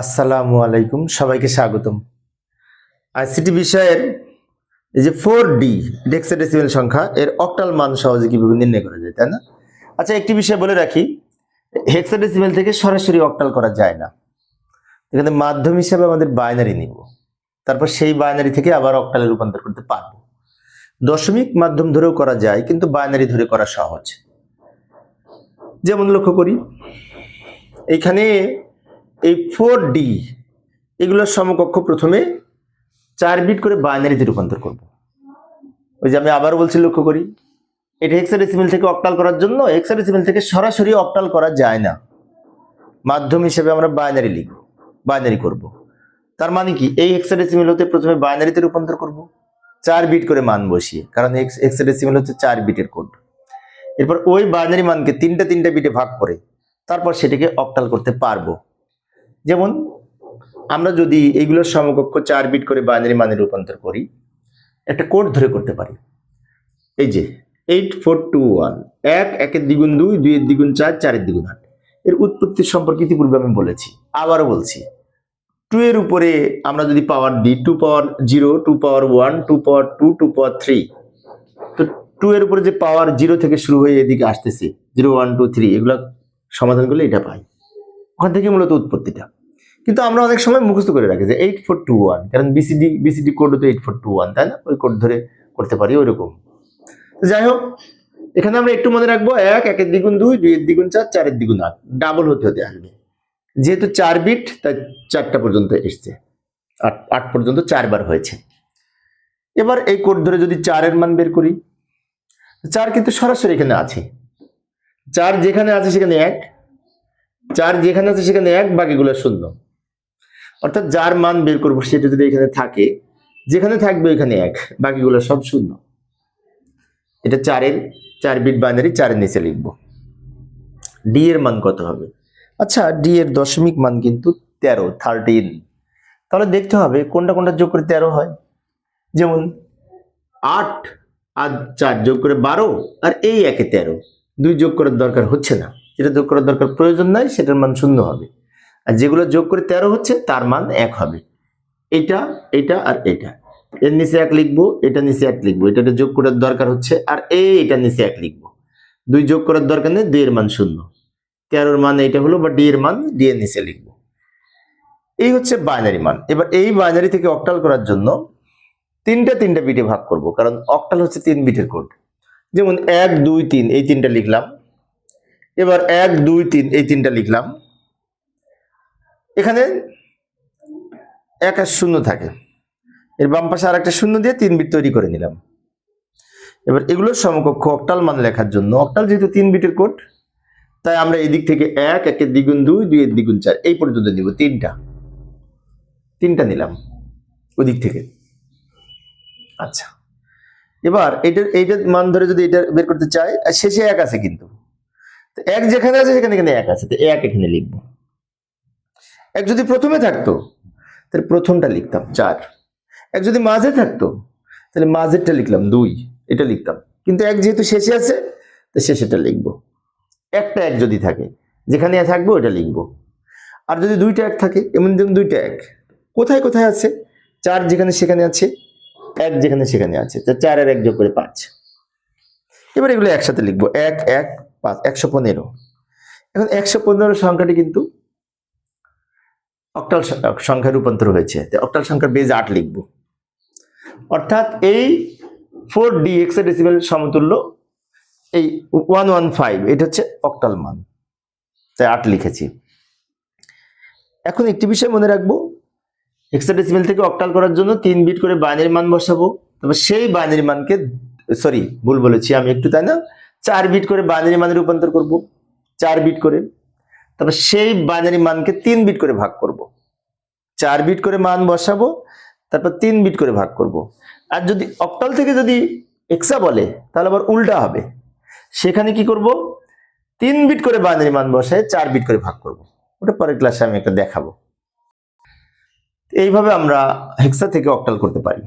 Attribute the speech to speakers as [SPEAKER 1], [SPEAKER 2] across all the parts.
[SPEAKER 1] আসসালামু আলাইকুম, সবাইকে স্বাগতম। আইসিটি বিষয়ের এই যে ফোর ডি ডেক্সাডেসিমেল সংখ্যা, এর অক্টাল মান সহজে কীভাবে নির্ণয় করা যায়, তাই না? আচ্ছা একটি বিষয় বলে রাখি হেক্সাডেসিমেল থেকে সরাসরি অক্টাল করা যায় না। এখানে মাধ্যম হিসাবে আমাদের বাইনারি নিব। তারপর সেই বাইনারি থেকে আবার অক্টালে রূপান্তর করতে পারব। দশমিক মাধ্যম ধরেও করা যায়, কিন্তু বাইনারি ধরে করা সহজ। যেমন লক্ষ্য করি এইখানে এই ফোর ডি এগুলোর সমকক্ষ প্রথমে চার বিট করে বাইনারিতে রূপান্তর করব। ওই যে আমি আবারও বলছি লক্ষ্য করি, এটা হেক্সাডেসিমেল থেকে অক্টাল করার জন্য হেক্সাডেসিমেল থেকে সরাসরি অক্টাল করা যায় না। মাধ্যম হিসেবে আমরা বাইনারি লিখব বাইনারি করব। তার মানে কি? এই হেক্সাডেসিমেল হতে প্রথমে বাইনারিতে রূপান্তর করব, চার বিট করে মান বসিয়ে, কারণ হেক্সাডেসিমেল হচ্ছে চার বিটের কোড এরপর ওই বাইনারি মানকে তিনটা তিনটা বিটে ভাগ করে, তারপর সেটাকে অক্টাল করতে পারব। যেমন, আমরা যদি এইগুলোর সমকক্ষ চার বিট করে বাইনারি মানে রূপান্তর করি, একটা কোড ধরে করতে পারি। এই যে এইট ফোর টু ওয়ান এক, একের দ্বিগুণ দুই, দুইয়ের দ্বিগুণ চার, চারের দ্বিগুণ আট। এর উৎপত্তির সম্পর্কে ইতিপূর্বে আমি বলেছি, আবারও বলছি। টু এর উপরে আমরা যদি পাওয়ার দিই two power zero two power one two power two two power three তো টু এর উপরে যে পাওয়ার জিরো থেকে শুরু হয়ে এদিকে আসতেছে জিরো ওয়ান টু থ্রি এগুলো সমাধান করলে এটা পাই। ওখান থেকে মূলত উৎপত্তিটা। কিন্তু আমরা অনেক সময় মুখস্থ করে রাখি যে এইট ফোর টু ওয়ান কারণ বিসিডি বিসিডি কোড তো এইট ফোর টু ওয়ান তাই না? ওই কোড ধরে করতে পারি ওই রকম যাই হোক, এখানে আমরা একটু মনে রাখব, এক, একের দ্বিগুণ দুই, দুইয়ের দ্বিগুণ চার, চারের দ্বিগুণ আট। ডাবল হতে হতে আসবে। যেহেতু চার বিট তাই চারটা পর্যন্ত এসছে। আট আট পর্যন্ত চারবার হয়েছে। এবার এই কোড ধরে যদি চারের মান বের করি, চার কিন্তু সরাসরি এখানে আছে। চার যেখানে আছে সেখানে এক চার যেখানে আছে সেখানে এক বাকিগুলো শূন্য। অর্থাৎ যার মান বের করব সেটা যদি এখানে থাকে, যেখানে থাকবে ওইখানে এক, বাকিগুলো সব শূন্য। এটা চারের, চার বিট বাইনারি চারের নিচে লিখব। ডি এর মান কত হবে? আচ্ছা ডি এর দশমিক মান কিন্তু তেরো থার্টিন তাহলে দেখতে হবে কোনটা কোনটা যোগ করে তেরো হয়। যেমন আট আর চার যোগ করে বারো, আর এই একে তেরো। দুই যোগ করার দরকার হচ্ছে না। যেটা যোগ করার দরকার প্রয়োজন নাই, সেটার মান শূন্য হবে। আর যেগুলো যোগ করে তেরো হচ্ছে, তার মান এক হবে। এটা এটা আর এটা। এর নিচে এক লিখব, এটা নিচে এক লিখব। এটা যোগ করার দরকার হচ্ছে, আর এটা নিচে এক লিখব। দুই যোগ করার দরকার নেই, দুই এর মান শূন্য। তেরোর মান এইটা হলো, বা ডি এর মান, ডি এর নিচে লিখব। এই হচ্ছে বাইনারি মান। এবার এই বাইনারি থেকে অক্টাল করার জন্য তিনটা তিনটা বিটে ভাগ করব, কারণ অক্টাল হচ্ছে তিন বিটের কোড যেমন এক, দুই, তিন, এই তিনটা লিখলাম। এবার এক, দুই, তিন, এই তিনটা লিখলাম। এখানে এক আর শূন্য থাকে। এর বাম পাশে আর একটা শূন্য দিয়ে তিন বিট তৈরি করে নিলাম। এবার এগুলোর সমকক্ষ অক্টাল মান লেখার জন্য। অক্টাল যেহেতু তিন বিটের কোড, তাই আমরা এদিক থেকে এক, একের দ্বিগুণ দুই দুই দুইয়ের দ্বিগুণ চার, এই পর্যন্ত নিব তিনটা। তিনটা নিলাম ওদিক থেকে। আচ্ছা। এবার এইটার এইটার মান ধরে যদি এটা বের করতে চাই শেষে এক আছে কিন্তু। এক যেখানে আছে, সেখানে এখানে এক আছে, তো এক এখানে লিখব। এক যদি প্রথমে থাকতো, তাহলে প্রথমটা লিখতাম, চার। এক যদি মাঝে থাকতো, তাহলে মাঝেরটা লিখলাম দুই, এটা লিখতাম। কিন্তু এক যেহেতু শেষে আছে, তো শেষেটা লিখব। একটা এক যদি থাকে, যেখানে থাকব ওটা লিখব। আর যদি দুইটা এক থাকে, এমন যেমন দুইটা এক। কোথায় কোথায় আছে? চার যেখানে সেখানে আছে, এক যেখানে সেখানে আছে চার আর এক যোগ করে পাঁচ। এবার এগুলো একসাথে লিখব। এক এক পাঁচ, একশো পনেরো। এখন একশো পনেরো সংখ্যাটি কিন্তু অক্টাল সং- সংখ্যায় রূপান্তর হয়েছে। অক্টাল সংখ্যার বেজ আট লিখব। অর্থাৎ এই ফোর ডি এক্সাডেসিমেল সমতুল্য এই ওয়ান ওয়ান ফাইভ এটা হচ্ছে অক্টাল মান। তাই আট লিখেছি। এখন একটি বিষয় মনে রাখব হেক্সাডেসিমেল থেকে অক্টাল করার জন্য তিন বিট করে বাইনারি মান বসাবো। তবে সেই বাইনারি মানকে সরি ভুল বলেছি আমি একটু, তাই না? চার বিট করে বাইনারি মানে রূপান্তর করব, চার বিট করে। তবে সেই বাইনারি মানকে তিন বিট করে ভাগ করব। চার বিট করে মান বসাবো, তারপর তিন বিট করে ভাগ করব। আর যদি অক্টাল থেকে যদি এক্সা বলে, তাহলে আবার উল্টা হবে। সেখানে কি করব? তিন বিট করে বাইনারি মান বসায় চার বিট করে ভাগ করব। ওটা পরের ক্লাসে আমি একটা দেখাবো। এইভাবে আমরা হেক্সা থেকে অক্টাল করতে পারি।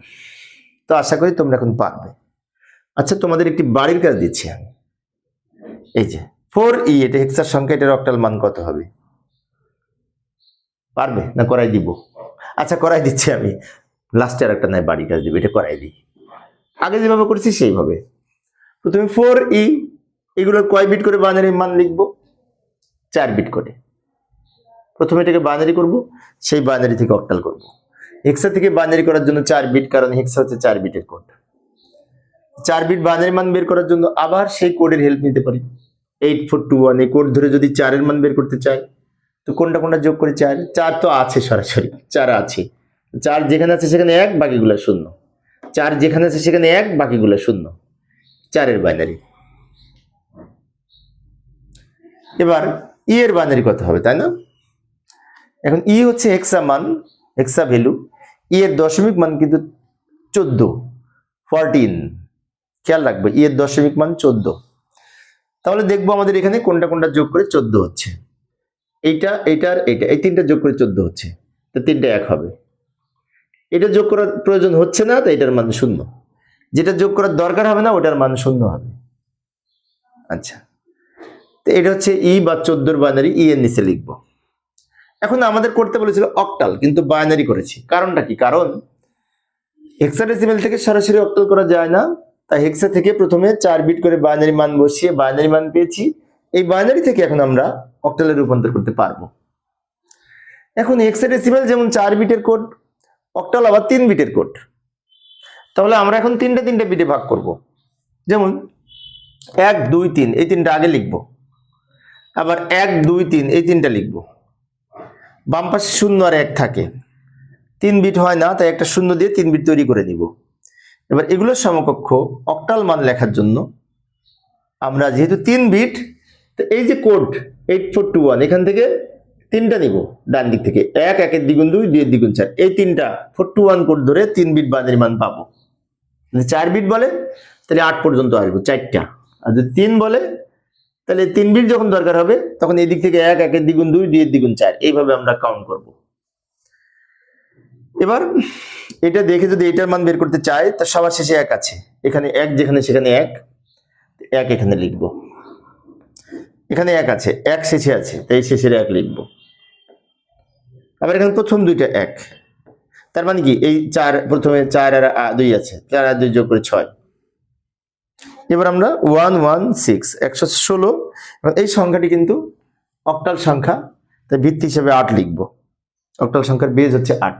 [SPEAKER 1] তো আশা করি তোমরা এখন পারবে। আচ্ছা তোমাদের একটি বাড়ির কাজ দিচ্ছি আমি। এই যে ফোর ই এটা হেক্সার সংখ্যা, এটার অক্টাল মান কত হবে? পারবে? না করাই দিব? আচ্ছা করাই দিচ্ছি আমি। লাস্টে আর একটা নাই, বাড়ি কাজ দিবে, এটা করাই দিই। আগে যেভাবে করেছি, সেইভাবে। প্রথমে ফোর ই এগুলো কয় বিট করে বাইনারি মান লিখব? চার বিট করে। প্রথমে এটাকে বাইনারি করব, সেই বাইনারি থেকে অক্টাল করব। হেক্সা থেকে বাইনারি করার জন্য চার বিট কারণ হেক্সা হচ্ছে চার বিটের কোড চার বিট বাইনারি মান বের করার জন্য আবার সেই কোডের হেল্প নিতে পারি। এইট ফোর টু ওয়ান এই কোড ধরে যদি চারের মান বের করতে চাই তো কোনটা কোনটা যোগ করে চার? চার তো আছে সরাসরি, চার আছে। চার যেখানে আছে সেখানে এক, বাকিগুলো শূন্য। চার যেখানে আছে সেখানে এক, বাকিগুলো শূন্য। চারের বাইনারি এবার ই এর বাইনারি কত হবে, তাই না? এখন ই হচ্ছে হেক্সা মান হেক্সা ভ্যালু ই এর দশমিক মান কিন্তু চোদ্দ ফরটিন খেয়াল রাখবে ই এর দশমিক মান চোদ্দ। তাহলে দেখব আমাদের এখানে কোনটা কোনটা যোগ করে চোদ্দ হচ্ছে। এইটা এইটার এইটা, এই তিনটা যোগ করে চোদ্দ হচ্ছে। তো তিনটা এক হবে। এটা যোগ করার প্রয়োজন হচ্ছে না, তো এটার মান শূন্য। যেটা যোগ করার দরকার হবে না, ওটার মান শূন্য হবে। আচ্ছা। তো এটা হচ্ছে ই বা চোদ্দোর বাইনারি ই এর নিচে লিখব। এখন আমাদের করতে বলেছিল অক্টাল কিন্তু বাইনারি করেছি। কারণটা কি? কারণ হেক্সাডেসিমেল থেকে সরাসরি অক্টাল করা যায় না। তাই হেক্সা থেকে প্রথমে চার বিট করে বাইনারি মান বসিয়ে বাইনারি মান পেয়েছি। এই বাইনারি থেকে এখন আমরা অক্টালে রূপান্তর করতে পারব। এখন হেক্সাডেসিমেল যেমন চার বিটের কোড অক্টাল আবার তিন বিটের কোড তাহলে আমরা এখন তিনটে তিনটে বিটে ভাগ করব। যেমন এক, দুই, তিন, এই তিনটা আগে লিখব। আবার এক, দুই, তিন, এই তিনটা লিখব। বাম পাশে শূন্য আর এক থাকে। তিন বিট হয় না, তাই একটা শূন্য দিয়ে তিন বিট তৈরি করে নিব। এবার এগুলোর সমকক্ষ অক্টাল মান লেখার জন্য আমরা যেহেতু তিন বিট তো এই যে code eight four two one এখান থেকে তিনটা নিব, ডান দিক থেকে। এক, একের দ্বিগুণ দুই, দুইয়ের দ্বিগুণ চার। এই তিনটা ফোর টু ওয়ান কোড ধরে তিন বিট বাঁধের মান পাবো। যদি চার বিট বলে, তাহলে আট পর্যন্ত আসব, চারটা। আর যদি তিন বলে, তাহলে তিন বিট যখন দরকার হবে, তখন এই দিক থেকে এক, একের দ্বিগুণ দুই, দুইয়ের দ্বিগুণ চার। এইভাবে আমরা কাউন্ট করব। এবার, এটা দেখে যদি এটার মান বের করতে চাই, তা সবার শেষে এক আছে। এখানে এক, যেখানে সেখানে এক এক এখানে লিখব। এখানে এক আছে, এক শেষে আছে তাই শেষের এক লিখব। আবার এখানে প্রথম দুইটা এক। তার মানে কি, এই চার, প্রথমে চার আর দুই আছে, চার আর দুই যোগ করে ছয়। এবার আমরা ওয়ান ওয়ান, সিক্স, একশো ষোলো এই সংখ্যাটি কিন্তু অক্টাল সংখ্যা, তাই ভিত্তি হিসেবে আট লিখব। অক্টাল সংখ্যার বেজ হচ্ছে আট।